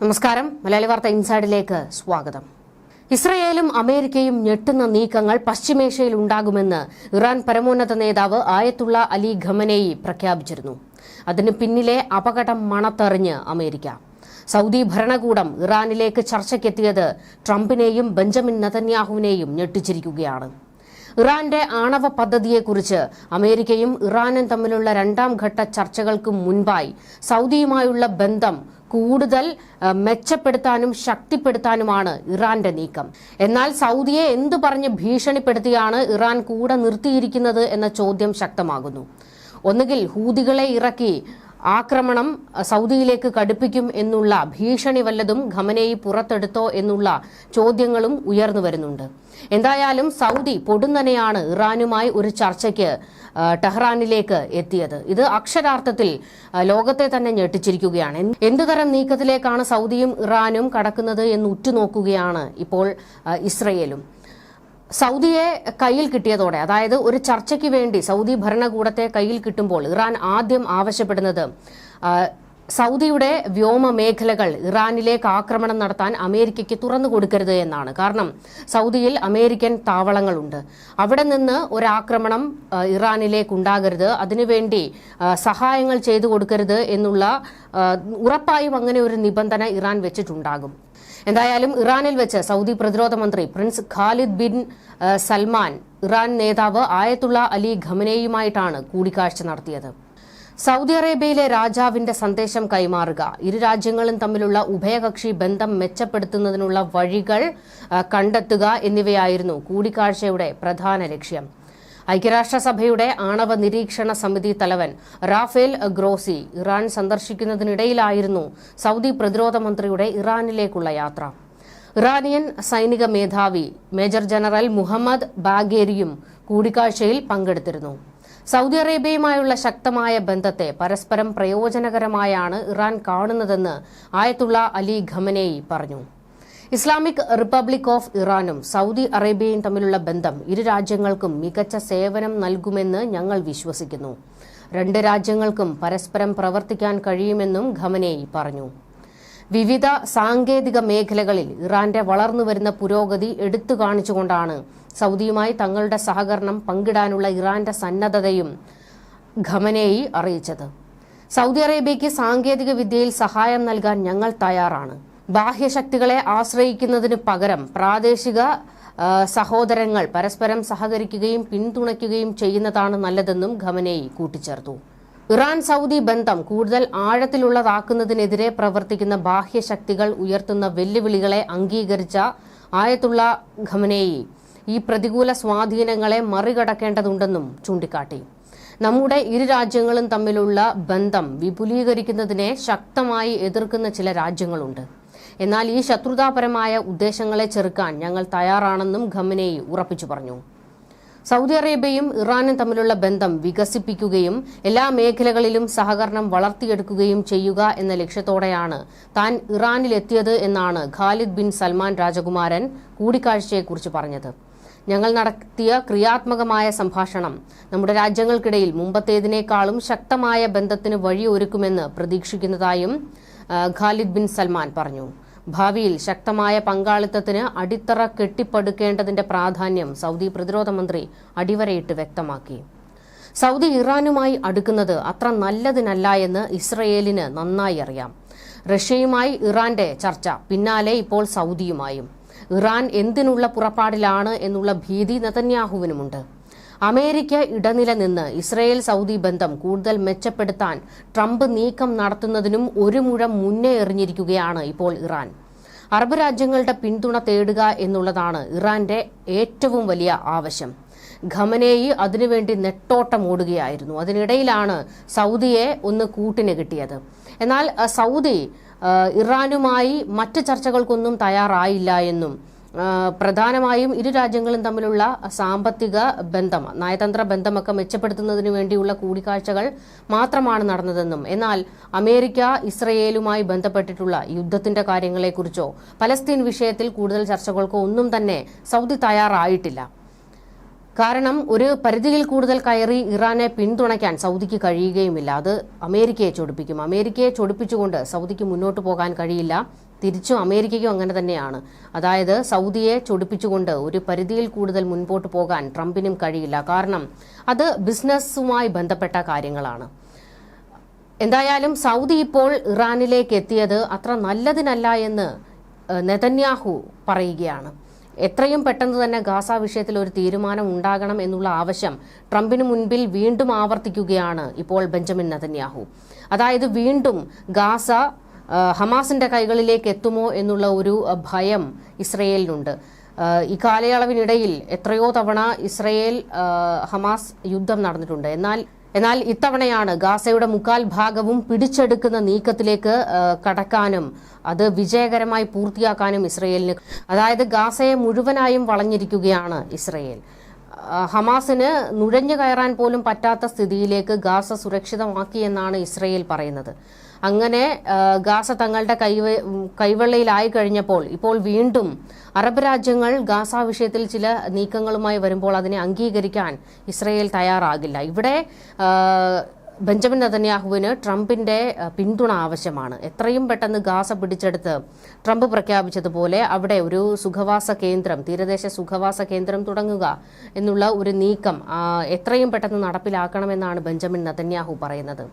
നമസ്കാരം. മലയാളി വാർത്ത ഇൻസൈഡിലേക്ക് സ്വാഗതം. ഇസ്രയേലും അമേരിക്കയും ഞെട്ടുന്ന നീക്കങ്ങൾ പശ്ചിമേഷ്യയിൽ ഉണ്ടാകുമെന്ന് ഇറാൻ പരമോന്നത നേതാവ് ആയത്തുള്ള അലി ഖമനേയി പ്രഖ്യാപിച്ചിരുന്നു. അതിന് പിന്നിലെ അപകടം മണത്തെറിഞ്ഞ് അമേരിക്ക. സൗദി ഭരണകൂടം ഇറാനിലേക്ക് ചർച്ചയ്ക്കെത്തിയത് ട്രംപിനെയും ബെഞ്ചമിൻ നതന്യാഹുവിനെയും ഞെട്ടിച്ചിരിക്കുകയാണ്. ഇറാന്റെ ആണവ പദ്ധതിയെക്കുറിച്ച് അമേരിക്കയും ഇറാനും തമ്മിലുള്ള രണ്ടാം ഘട്ട ചർച്ചകൾക്ക് മുൻപായി സൗദിയുമായുള്ള ബന്ധം കൂടുതൽ മെച്ചപ്പെടുത്താനും ശക്തിപ്പെടുത്താനുമാണ് ഇറാന്റെ നീക്കം. എന്നാൽ സൗദിയെ എന്തു പറഞ്ഞ് ഭീഷണിപ്പെടുത്തിയാണ് ഇറാൻ കൂടെ നിർത്തിയിരിക്കുന്നത് എന്ന ചോദ്യം ശക്തമാകുന്നു. ഒന്നുകിൽ ഹൂതികളെ ഇറക്കി ആക്രമണം സൗദിയിലേക്ക് കടുപ്പിക്കും എന്നുള്ള ഭീഷണി വല്ലതും ഖമനേയി പുറത്തെടുത്തോ എന്നുള്ള ചോദ്യങ്ങളും ഉയർന്നു വരുന്നുണ്ട്. എന്തായാലും സൗദി പൊടുന്നനെയാണ് ഇറാനുമായി ഒരു ചർച്ചയ്ക്ക് ടെഹ്റാനിലേക്ക് എത്തിയത്. ഇത് അക്ഷരാർത്ഥത്തിൽ ലോകത്തെ തന്നെ ഞെട്ടിച്ചിരിക്കുകയാണ്. എന്ത് എന്തുതരം നീക്കത്തിലേക്കാണ് സൗദിയും ഇറാനും കടക്കുന്നത് എന്ന് ഉറ്റുനോക്കുകയാണ് ഇപ്പോൾ ഇസ്രയേലും. സൗദിയെ കയ്യിൽ കിട്ടിയതോടെ അതായത് ഒരു ചർച്ചയ്ക്ക് വേണ്ടി സൗദി ഭരണകൂടത്തെ കയ്യിൽ കിട്ടുമ്പോൾ ഇറാൻ ആദ്യം ആവശ്യപ്പെടുന്നത് സൗദിയുടെ വ്യോമ മേഖലകൾ ഇറാനിലേക്ക് ആക്രമണം നടത്താൻ അമേരിക്കയ്ക്ക് തുറന്നു കൊടുക്കരുത് എന്നാണ്. കാരണം സൗദിയിൽ അമേരിക്കൻ താവളങ്ങളുണ്ട്. അവിടെ നിന്ന് ഒരാക്രമണം ഇറാനിലേക്ക് ഉണ്ടാകരുത്. അതിനുവേണ്ടി സഹായങ്ങൾ ചെയ്തു കൊടുക്കരുത് എന്നുള്ള ഉറപ്പായും അങ്ങനെ ഒരു നിബന്ധന ഇറാൻ വെച്ചിട്ടുണ്ടാകും. എന്തായാലും ഇറാനിൽ വെച്ച് സൗദി പ്രതിരോധ മന്ത്രി prince Khalid bin Salman Iran നേതാവ് ആയത്തുള്ള അലി ഖമനേയുമായിട്ടാണ് കൂടിക്കാഴ്ച നടത്തിയത്. സൗദി അറേബ്യയിലെ രാജാവിന്റെ സന്ദേശം കൈമാറുക ഇരു രാജ്യങ്ങളും തമ്മിലുള്ള ഉഭയകക്ഷി ബന്ധം മെച്ചപ്പെടുത്തുന്നതിനുള്ള വഴികൾ കണ്ടെത്തുക എന്നിവയായിരുന്നു കൂടിക്കാഴ്ചയുടെ പ്രധാന ലക്ഷ്യം. ഐക്യരാഷ്ട്രസഭയുടെ ആണവ നിരീക്ഷണ സമിതി തലവൻ റാഫേൽ ഗ്രോസി ഇറാൻ സന്ദർശിക്കുന്നതിനിടയിലായിരുന്നു സൗദി പ്രതിരോധ മന്ത്രിയുടെ ഇറാനിലേക്കുള്ള യാത്ര. ഇറാനിയൻ സൈനിക മേധാവി മേജർ ജനറൽ മുഹമ്മദ് ബാഗേരിയും കൂടിക്കാഴ്ചയിൽ പങ്കെടുത്തിരുന്നു. സൗദി അറേബ്യയുമായുള്ള ശക്തമായ ബന്ധത്തെ പരസ്പരം പ്രയോജനകരമായാണ് ഇറാൻ കാണുന്നതെന്ന് ആയത്തുള്ള അലി ഖമനേയി പറഞ്ഞു. ഇസ്ലാമിക് റിപ്പബ്ലിക് ഓഫ് ഇറാനും സൗദി അറേബ്യയും തമ്മിലുള്ള ബന്ധം ഇരു രാജ്യങ്ങൾക്കും മികച്ച സേവനം നൽകുമെന്ന് ഞങ്ങൾ വിശ്വസിക്കുന്നു. രണ്ട് രാജ്യങ്ങൾക്കും പരസ്പരം പ്രവർത്തിക്കാൻ കഴിയുമെന്നും ഖമനേയി പറഞ്ഞു. വിവിധ സാങ്കേതിക മേഖലകളിൽ ഇറാന്റെ വളർന്നുവരുന്ന പുരോഗതി എടുത്തു കാണിച്ചുകൊണ്ടാണ് സൗദിയുമായി തങ്ങളുടെ സഹകരണം പങ്കിടാനുള്ള ഇറാന്റെ സന്നദ്ധതയും ഖമനേയി അറിയിച്ചത്. സൗദി അറേബ്യയ്ക്ക് സാങ്കേതിക വിദ്യയിൽ സഹായം നൽകാൻ ഞങ്ങൾ തയ്യാറാണ്. ബാഹ്യശക്തികളെ ആശ്രയിക്കുന്നതിന് പകരം പ്രാദേശിക സഹോദരങ്ങൾ പരസ്പരം സഹകരിക്കുകയും പിന്തുണയ്ക്കുകയും ചെയ്യുന്നതാണ് നല്ലതെന്നും ഖമനേയി കൂട്ടിച്ചേർത്തു. ഇറാൻ സൗദി ബന്ധം കൂടുതൽ ആഴത്തിലുള്ളതാക്കുന്നതിനെതിരെ പ്രവർത്തിക്കുന്ന ബാഹ്യശക്തികൾ ഉയർത്തുന്ന വെല്ലുവിളികളെ അംഗീകരിച്ച ആയത്തുള്ള ഖമനേയി ഈ പ്രതികൂല സ്വാധീനങ്ങളെ മറികടക്കേണ്ടതുണ്ടെന്നും ചൂണ്ടിക്കാട്ടി. നമ്മുടെ ഇരു രാജ്യങ്ങളും തമ്മിലുള്ള ബന്ധം വിപുലീകരിക്കുന്നതിനെ ശക്തമായി എതിർക്കുന്ന ചില രാജ്യങ്ങളുണ്ട്. എന്നാൽ ഈ ശത്രുതാപരമായ ഉദ്ദേശങ്ങളെ ചെറുക്കാൻ ഞങ്ങൾ തയ്യാറാണെന്നും ഖമനേയി ഉറപ്പിച്ചു പറഞ്ഞു. സൗദി അറേബ്യയും ഇറാനും തമ്മിലുള്ള ബന്ധം വികസിപ്പിക്കുകയും എല്ലാ മേഖലകളിലും സഹകരണം വളർത്തിയെടുക്കുകയും ചെയ്യുക എന്ന ലക്ഷ്യത്തോടെയാണ് താൻ ഇറാനിലെത്തിയത് എന്നാണ് ഖാലിദ് ബിൻ സൽമാൻ രാജകുമാരൻ കൂടിക്കാഴ്ചയെക്കുറിച്ച് പറഞ്ഞത്. ഞങ്ങൾ നടത്തിയ ക്രിയാത്മകമായ സംഭാഷണം നമ്മുടെ രാജ്യങ്ങൾക്കിടയിൽ മുമ്പത്തേതിനേക്കാളും ശക്തമായ ബന്ധത്തിന് വഴിയൊരുക്കുമെന്ന് പ്രതീക്ഷിക്കുന്നതായും ഖാലിദ് ബിൻ സൽമാൻ പറഞ്ഞു. ഭാവിയിൽ ശക്തമായ പങ്കാളിത്തത്തിന് അടിത്തറ കെട്ടിപ്പടുക്കേണ്ടതിന്റെ പ്രാധാന്യം സൗദി പ്രതിരോധ മന്ത്രി അടിവരയിട്ട് വ്യക്തമാക്കി. സൗദി ഇറാനുമായി അടുക്കുന്നത് അത്ര നല്ലതിനല്ല എന്ന് ഇസ്രയേലിന് നന്നായി അറിയാം. റഷ്യയുമായി ഇറാന്റെ ചർച്ച പിന്നാലെ ഇപ്പോൾ സൗദിയുമായും. ഇറാൻ എന്തിനുള്ള പുറപ്പാടിലാണ് എന്നുള്ള ഭീതി നെതന്യാഹുവിനുമുണ്ട്. അമേരിക്ക ഇടനില നിന്ന് ഇസ്രയേൽ സൗദി ബന്ധം കൂടുതൽ മെച്ചപ്പെടുത്താൻ ട്രംപ് നീക്കം നടത്തുന്നതിനും ഒരു മുഴം മുന്നേ എറിഞ്ഞിരിക്കുകയാണ് ഇപ്പോൾ ഇറാൻ. അറബ് രാജ്യങ്ങളുടെ പിന്തുണ തേടുക എന്നുള്ളതാണ് ഇറാന്റെ ഏറ്റവും വലിയ ആവശ്യം. ഖമനേയി അതിനുവേണ്ടി നെട്ടോട്ടം ഓടുകയായിരുന്നു. അതിനിടയിലാണ് സൗദിയെ ഒന്ന് കൂട്ടിന് കിട്ടിയത്. എന്നാൽ സൗദി ഇറാനുമായി മറ്റ് ചർച്ചകൾക്കൊന്നും തയ്യാറായില്ല എന്നും പ്രധാനമായും ഇരു രാജ്യങ്ങളും തമ്മിലുള്ള സാമ്പത്തിക ബന്ധം നയതന്ത്ര ബന്ധമൊക്കെ മെച്ചപ്പെടുത്തുന്നതിന് വേണ്ടിയുള്ള കൂടിക്കാഴ്ചകൾ മാത്രമാണ് നടന്നതെന്നും എന്നാൽ അമേരിക്ക ഇസ്രയേലുമായി ബന്ധപ്പെട്ടിട്ടുള്ള യുദ്ധത്തിന്റെ കാര്യങ്ങളെക്കുറിച്ചോ പലസ്തീൻ വിഷയത്തിൽ കൂടുതൽ ചർച്ചകൾക്കോ ഒന്നും തന്നെ സൗദി തയ്യാറായിട്ടില്ല. കാരണം ഒരു പരിധിയിൽ കൂടുതൽ കയറി ഇറാനെ പിന്തുണയ്ക്കാൻ സൗദിക്ക് കഴിയുകയുമില്ല. അത് അമേരിക്കയെ ചൊടിപ്പിക്കും. അമേരിക്കയെ ചൊടിപ്പിച്ചുകൊണ്ട് സൗദിക്ക് മുന്നോട്ട് പോകാൻ കഴിയില്ല. തിരിച്ചും അമേരിക്കയ്ക്കും അങ്ങനെ തന്നെയാണ്. അതായത് സൗദിയെ ചൊടിപ്പിച്ചുകൊണ്ട് ഒരു പരിധിയിൽ കൂടുതൽ മുൻപോട്ട് പോകാൻ ട്രംപിനും കഴിയില്ല. കാരണം അത് ബിസിനസ്സുമായി ബന്ധപ്പെട്ട കാര്യങ്ങളാണ്. എന്തായാലും സൗദി ഇപ്പോൾ ഇറാനിലേക്ക് എത്തിയത് അത്ര നല്ലതിനല്ല എന്ന് നെതന്യാഹു പറയുകയാണ്. എത്രയും പെട്ടെന്ന് തന്നെ ഗാസ വിഷയത്തിൽ ഒരു തീരുമാനം ഉണ്ടാകണം എന്നുള്ള ആവശ്യം ട്രംപിന് മുൻപിൽ വീണ്ടും ആവർത്തിക്കുകയാണ് ഇപ്പോൾ ബെഞ്ചമിൻ നതന്യാഹു. അതായത് വീണ്ടും ഗാസ ഹമാസിന്റെ കൈകളിലേക്ക് എത്തുമോ എന്നുള്ള ഒരു ഭയം ഇസ്രയേലിനുണ്ട്. ഈ കാലയളവിനിടയിൽ എത്രയോ തവണ ഇസ്രയേൽ ഹമാസ് യുദ്ധം നടന്നിട്ടുണ്ട്. എന്നാൽ എന്നാൽ ഇത്തവണയാണ് ഗാസയുടെ മുക്കാൽ ഭാഗവും പിടിച്ചെടുക്കുന്ന നീക്കത്തിലേക്ക് കടക്കാനും അത് വിജയകരമായി പൂർത്തിയാക്കാനും ഇസ്രയേലിന് അതായത് ഗാസയെ മുഴുവനായും വളഞ്ഞിരിക്കുകയാണ് ഇസ്രയേൽ. ഹമാസിന് നുഴഞ്ഞു കയറാൻ പോലും പറ്റാത്ത സ്ഥിതിയിലേക്ക് ഗാസ സുരക്ഷിതമാക്കിയെന്നാണ് ഇസ്രയേൽ പറയുന്നത്. അങ്ങനെ ഗാസ തങ്ങളുടെ കൈ കൈവെള്ളയിലായി കഴിഞ്ഞപ്പോൾ ഇപ്പോൾ വീണ്ടും അറബ് രാജ്യങ്ങൾ ഗാസ വിഷയത്തിൽ ചില നീക്കങ്ങളുമായി വരുമ്പോൾ അതിനെ അംഗീകരിക്കാൻ ഇസ്രയേൽ തയ്യാറാകില്ല. ഇവിടെ ബെഞ്ചമിൻ നതന്യാഹുവിന് ട്രംപിന്റെ പിന്തുണ ആവശ്യമാണ്. എത്രയും പെട്ടെന്ന് ഗാസ പിടിച്ചെടുത്ത് ട്രംപ് പ്രഖ്യാപിച്ചതുപോലെ അവിടെ ഒരു സുഖവാസ കേന്ദ്രം തീരദേശ സുഖവാസ കേന്ദ്രം തുടങ്ങുക എന്നുള്ള ഒരു നീക്കം എത്രയും പെട്ടെന്ന് നടപ്പിലാക്കണമെന്നാണ് ബെഞ്ചമിൻ നതന്യാഹു പറയുന്നത്.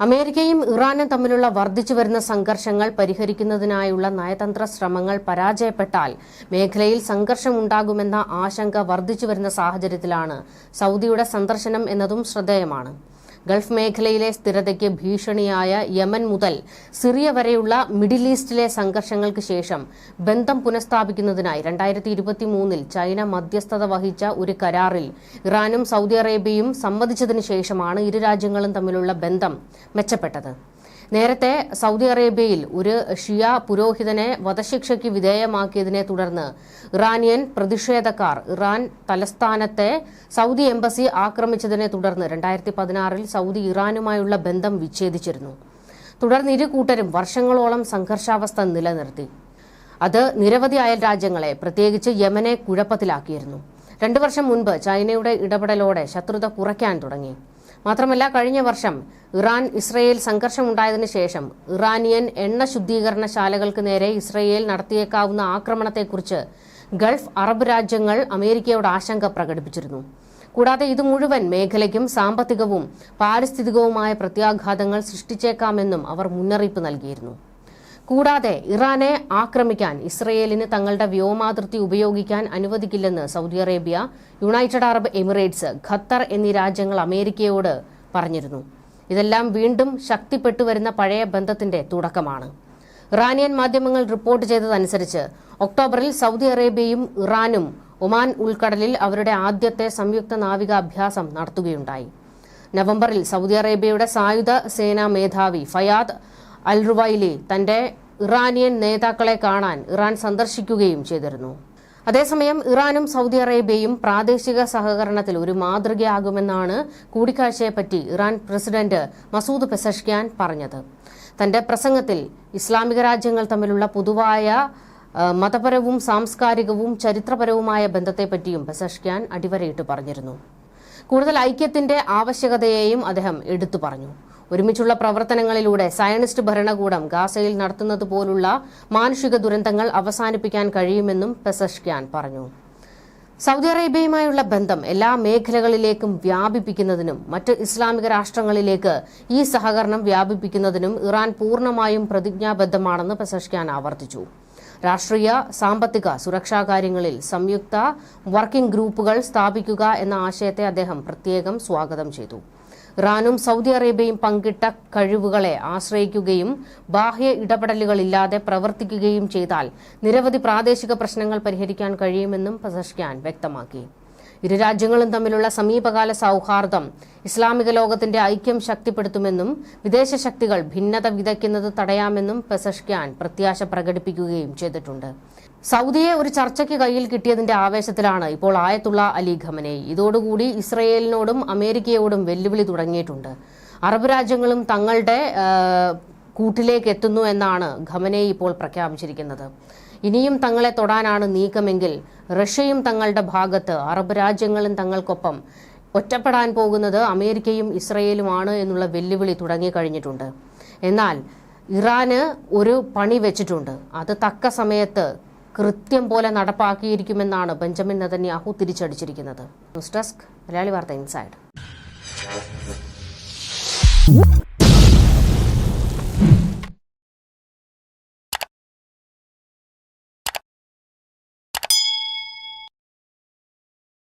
അമേരിക്കയും ഇറാനും തമ്മിലുള്ള വർദ്ധിച്ചു വരുന്ന സംഘർഷങ്ങൾ പരിഹരിക്കുന്നതിനായുള്ള നയതന്ത്ര ശ്രമങ്ങൾ പരാജയപ്പെട്ടാൽ മേഖലയിൽ സംഘർഷമുണ്ടാകുമെന്ന ആശങ്ക വർദ്ധിച്ചു വരുന്ന സാഹചര്യത്തിലാണ് സൗദിയുടെ സന്ദർശനം എന്നതും ശ്രദ്ധേയമാണ്. ഗൾഫ് മേഖലയിലെ സ്ഥിരതയ്ക്ക് ഭീഷണിയായ യമൻ മുതൽ സിറിയ വരെയുള്ള മിഡിൽ ഈസ്റ്റിലെ സംഘർഷങ്ങൾക്ക് ശേഷം ബന്ധം പുനഃസ്ഥാപിക്കുന്നതിനായി രണ്ടായിരത്തി ഇരുപത്തി മൂന്നിൽ ചൈന മധ്യസ്ഥത വഹിച്ച ഒരു കരാറിൽ ഇറാനും സൗദി അറേബ്യയും സമ്മതിച്ചതിനു ശേഷമാണ് ഇരു രാജ്യങ്ങളും തമ്മിലുള്ള ബന്ധം മെച്ചപ്പെട്ടത്. നേരത്തെ സൗദി അറേബ്യയിൽ ഒരു ഷിയ പുരോഹിതനെ വധശിക്ഷയ്ക്ക് വിധേയമാക്കിയതിനെ തുടർന്ന് ഇറാനിയൻ പ്രതിഷേധക്കാർ ഇറാൻ തലസ്ഥാനത്തെ സൗദി എംബസി ആക്രമിച്ചതിനെ തുടർന്ന് രണ്ടായിരത്തി പതിനാറിൽ സൗദി ഇറാനുമായുള്ള ബന്ധം വിച്ഛേദിച്ചിരുന്നു. തുടർന്ന് ഇരു കൂട്ടരും വർഷങ്ങളോളം സംഘർഷാവസ്ഥ നിലനിർത്തി. അത് നിരവധി അയൽ രാജ്യങ്ങളെ പ്രത്യേകിച്ച് യമനെ കുഴപ്പത്തിലാക്കിയിരുന്നു. രണ്ടു വർഷം മുൻപ് ചൈനയുടെ ഇടപെടലോടെ ശത്രുത കുറയ്ക്കാൻ തുടങ്ങി. മാത്രമല്ല കഴിഞ്ഞ വർഷം ഇറാൻ ഇസ്രയേൽ സംഘർഷമുണ്ടായതിനു ശേഷം ഇറാനിയൻ എണ്ണ ശുദ്ധീകരണശാലകൾക്ക് നേരെ ഇസ്രയേൽ നടത്തിയേക്കാവുന്ന ആക്രമണത്തെക്കുറിച്ച് ഗൾഫ് അറബ് രാജ്യങ്ങൾ അമേരിക്കയോട് ആശങ്ക പ്രകടിപ്പിച്ചിരുന്നു. കൂടാതെ ഇത് മുഴുവൻ മേഖലയ്ക്കും സാമ്പത്തികവും പാരിസ്ഥിതികവുമായ പ്രത്യാഘാതങ്ങൾ സൃഷ്ടിച്ചേക്കാമെന്നും അവർ മുന്നറിയിപ്പ് നൽകിയിരുന്നു. കൂടാതെ ഇറാനെ ആക്രമിക്കാൻ ഇസ്രയേലിന് തങ്ങളുടെ വ്യോമാതിർത്തി ഉപയോഗിക്കാൻ അനുവദിക്കില്ലെന്ന് Saudi Arabia United Arab Emirates Qatar എന്നീ രാജ്യങ്ങൾ അമേരിക്കയോട് പറഞ്ഞിരുന്നു. ഇതെല്ലാം വീണ്ടും ശക്തിപ്പെട്ടു വരുന്ന പഴയ ബന്ധത്തിന്റെ തുടക്കമാണ്. ഇറാനിയൻ മാധ്യമങ്ങൾ റിപ്പോർട്ട് ചെയ്തതനുസരിച്ച് ഒക്ടോബറിൽ സൗദി അറേബ്യയും ഇറാനും ഒമാൻ ഉൾക്കടലിൽ അവരുടെ ആദ്യത്തെ സംയുക്ത നാവിക അഭ്യാസം നടത്തുകയുണ്ടായി. നവംബറിൽ സൗദി അറേബ്യയുടെ സായുധ സേനാ മേധാവി ഫയാദ് അൽ തന്റെ ഇറാനിയൻ നേതാക്കളെ കാണാൻ ഇറാൻ സന്ദർശിക്കുകയും ചെയ്തിരുന്നു. അതേസമയം ഇറാനും സൗദി അറേബ്യയും പ്രാദേശിക സഹകരണത്തിൽ ഒരു മാതൃകയാകുമെന്നാണ് കൂടിക്കാഴ്ചയെപ്പറ്റി ഇറാൻ പ്രസിഡന്റ് മസൂദ് പെസഷ്ക്യാൻ പറഞ്ഞത്. തന്റെ പ്രസംഗത്തിൽ ഇസ്ലാമിക രാജ്യങ്ങൾ തമ്മിലുള്ള പൊതുവായ മതപരവും സാംസ്കാരികവും ചരിത്രപരവുമായ ബന്ധത്തെപ്പറ്റിയും പെസഷ്ക്യാൻ അടിവരയിട്ട് പറഞ്ഞിരുന്നു. കൂടുതൽ ഐക്യത്തിന്റെ ആവശ്യകതയെയും അദ്ദേഹം എടുത്തു പറഞ്ഞു. ഒരുമിച്ചുള്ള പ്രവർത്തനങ്ങളിലൂടെ സയനിസ്റ്റ് ഭരണകൂടം ഗാസയിൽ നടത്തുന്നത് പോലുള്ള മാനുഷിക ദുരന്തങ്ങൾ അവസാനിപ്പിക്കാൻ കഴിയുമെന്നും പെസഷ്ക്യാൻ പറഞ്ഞു. സൗദി അറേബ്യയുമായുള്ള ബന്ധം എല്ലാ മേഖലകളിലേക്കും വ്യാപിപ്പിക്കുന്നതിനും മറ്റ് ഇസ്ലാമിക രാഷ്ട്രങ്ങളിലേക്ക് ഈ സഹകരണം വ്യാപിപ്പിക്കുന്നതിനും ഇറാൻ പൂർണമായും പ്രതിജ്ഞാബദ്ധമാണെന്ന് പെസഷ്ക്യാൻ ആവർത്തിച്ചു. രാഷ്ട്രീയ സാമ്പത്തിക സുരക്ഷാ കാര്യങ്ങളിൽ സംയുക്ത വർക്കിംഗ് ഗ്രൂപ്പുകൾ സ്ഥാപിക്കുക എന്ന ആശയത്തെ അദ്ദേഹം പ്രത്യേകം സ്വാഗതം ചെയ്തു. ഇറാനും സൗദി അറേബ്യയും പങ്കിട്ട കഴിവുകളെ ആശ്രയിക്കുകയും ബാഹ്യ ഇടപെടലുകളില്ലാതെ പ്രവർത്തിക്കുകയും ചെയ്താൽ നിരവധി പ്രാദേശിക പ്രശ്നങ്ങൾ പരിഹരിക്കാൻ കഴിയുമെന്നും പസഷ്ക്യാൻ വ്യക്തമാക്കി. ഇരു രാജ്യങ്ങളും തമ്മിലുള്ള സമീപകാല സൗഹാർദ്ദം ഇസ്ലാമിക ലോകത്തിന്റെ ഐക്യം ശക്തിപ്പെടുത്തുമെന്നും വിദേശ ശക്തികൾ ഭിന്നത വിതയ്ക്കുന്നത് തടയാമെന്നും പെസഷ്ക്യാൻ പ്രത്യാശ പ്രകടിപ്പിക്കുകയും ചെയ്തിട്ടുണ്ട്. സൗദിയെ ഒരു ചർച്ചയ്ക്ക് കയ്യിൽ കിട്ടിയതിന്റെ ആവേശത്തിലാണ് ഇപ്പോൾ ആയത്തുള്ള അലി ഖമനെ. ഇതോടുകൂടി ഇസ്രയേലിനോടും അമേരിക്കയോടും വെല്ലുവിളി തുടങ്ങിയിട്ടുണ്ട്. അറബ് രാജ്യങ്ങളും തങ്ങളുടെ കൂട്ടിലേക്ക് എത്തുന്നു എന്നാണ് ഖമനെ ഇപ്പോൾ പ്രഖ്യാപിച്ചിരിക്കുന്നത്. ഇനിയും തങ്ങളെ തൊടാനാണ് നീക്കമെങ്കിൽ റഷ്യയും തങ്ങളുടെ ഭാഗത്ത് അറബ് രാജ്യങ്ങളും തങ്ങൾക്കൊപ്പം ഒറ്റപ്പെടാൻ പോകുന്നത് അമേരിക്കയും ഇസ്രയേലുമാണ് എന്നുള്ള വെല്ലുവിളി തുടങ്ങിക്കഴിഞ്ഞിട്ടുണ്ട് എന്നാൽ ഇറാന് ഒരു പണി വെച്ചിട്ടുണ്ട്. അത് തക്ക സമയത്ത് കൃത്യം പോലെ നടപ്പാക്കിയിരിക്കുമെന്നാണ് Benjamin Netanyahu തിരിച്ചടിച്ചിരിക്കുന്നത്. News desk Malayali Vartha inside.